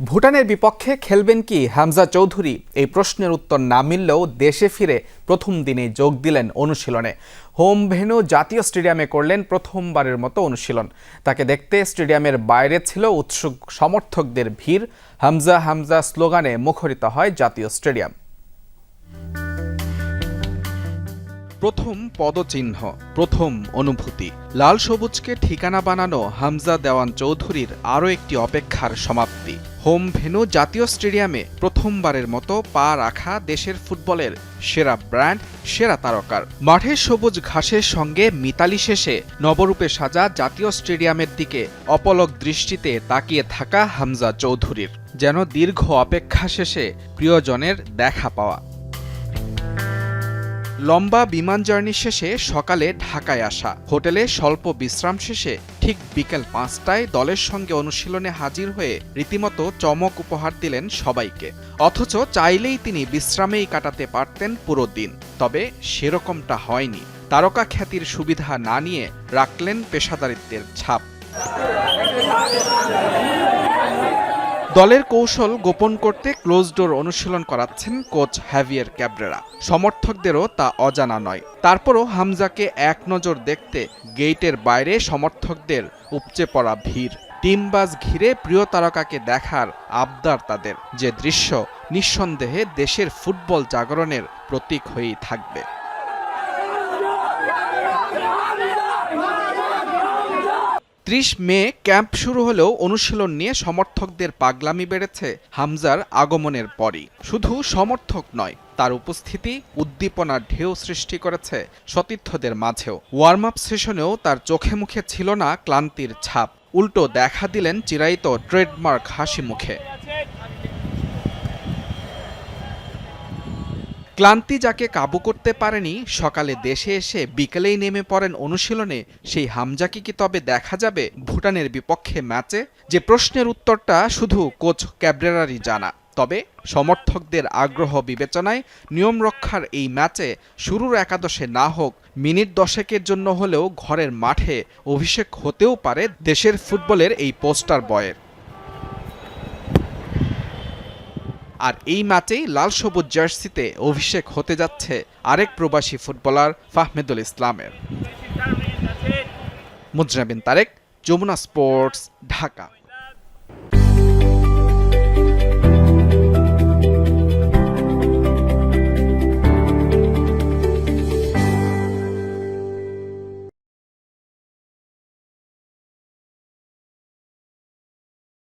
ভুটানের বিপক্ষে খেলবেন কি হামজা চৌধুরী? এই প্রশ্নের উত্তর না মিললেও দেশে ফিরে প্রথম দিনে যোগ দিলেন অনুশীলনে। হোম ভেনু জাতীয় স্টেডিয়ামে করলেন প্রথমবারের মতো অনুশীলন। তাকে দেখতে স্টেডিয়ামের বাইরে ছিল উৎসুক সমর্থকদের ভিড়। হামজা হামজা স্লোগানে মুখরিত হয় জাতীয় স্টেডিয়াম। প্রথম পদচিহ্ন, প্রথম অনুভূতি। লাল সবুজকে ঠিকানা বানানো হামজা দেওয়ান চৌধুরীর আরও একটি অপেক্ষার সমাপ্তি। হোম ভেনু জাতীয় স্টেডিয়ামে প্রথমবারের মতো পা রাখা দেশের ফুটবলের সেরা ব্র্যান্ড, সেরা তারকার। মাঠের সবুজ ঘাসের সঙ্গে মিতালি শেষে নবরূপে সাজা জাতীয় স্টেডিয়ামের দিকে অপলক দৃষ্টিতে তাকিয়ে থাকা হামজা চৌধুরীর। যেন দীর্ঘ অপেক্ষা শেষে প্রিয়জনের দেখা পাওয়া। লম্বা বিমান জার্নি শেষে সকালে ঢাকায় আসা। হোটেলে স্বল্প বিশ্রাম শেষে ঠিক বিকেল পাঁচটায় দলের সঙ্গে অনুশীলনে হাজির হয়ে রীতিমতো চমক উপহার দিলেন সবাইকে। অথচ চাইলেই তিনি বিশ্রামেই কাটাতে পারতেন পুরো দিন। তবে সেরকমটা হয়নি। তারকা খ্যাতির সুবিধা না নিয়ে রাখলেন পেশাদারিত্বের ছাপ। দলের কৌশল গোপন করতে ক্লোজ ডোর অনুশীলন করাচ্ছেন কোচ হ্যাভিয়ার ক্যাব্রেরা। সমর্থকদেরও তা অজানা নয়। তারপরও হামজাকে এক নজর দেখতে গেইটের বাইরে সমর্থকদের উপচে পড়া ভিড়। টিমবাজ ঘিরে প্রিয় তারকাকে দেখার আবদার তাদের। যে দৃশ্য নিঃসন্দেহে দেশের ফুটবল জাগরণের প্রতীক হয়েই থাকবে। ত্রিশ মে ক্যাম্প শুরু হলেও অনুশীলন নিয়ে সমর্থকদের পাগলামি বেড়েছে হামজার আগমনের পরই। শুধু সমর্থক নয়, তার উপস্থিতি, উদ্দীপনার ঢেউ সৃষ্টি করেছে সতীর্থদের মাঝেও। ওয়ার্ম আপ সেশনেও তার চোখে মুখে ছিল না ক্লান্তির ছাপ। উল্টো দেখা দিলেন চিরায়িত ট্রেডমার্ক হাসি মুখে ক্লান্তি যাকে কাবু করতে পারেনি, সকালে দেশে এসে বিকেলেই নেমে পড়েন অনুশীলনে, সেই হামজাকে কি তবে দেখা যাবে ভুটানের বিপক্ষে ম্যাচে? যে প্রশ্নের উত্তরটা শুধু কোচ ক্যাব্রেরারই জানা। তবে সমর্থকদের আগ্রহ বিবেচনায় নিয়ম রক্ষার এই ম্যাচে শুরুর একাদশে না হোক, মিনিট দশেকের জন্য হলেও ঘরের মাঠে অভিষেক হতেও পারে দেশের ফুটবলের এই পোস্টার বয়ের। আর এই ম্যাচেই লাল সবুজ জার্সিতে অভিষেক হতে যাচ্ছে আরেক প্রবাসী ফুটবলার ফাহমেদুল ইসলামের। মুজরাবিন তারেক, যমুনা স্পোর্টস, ঢাকা।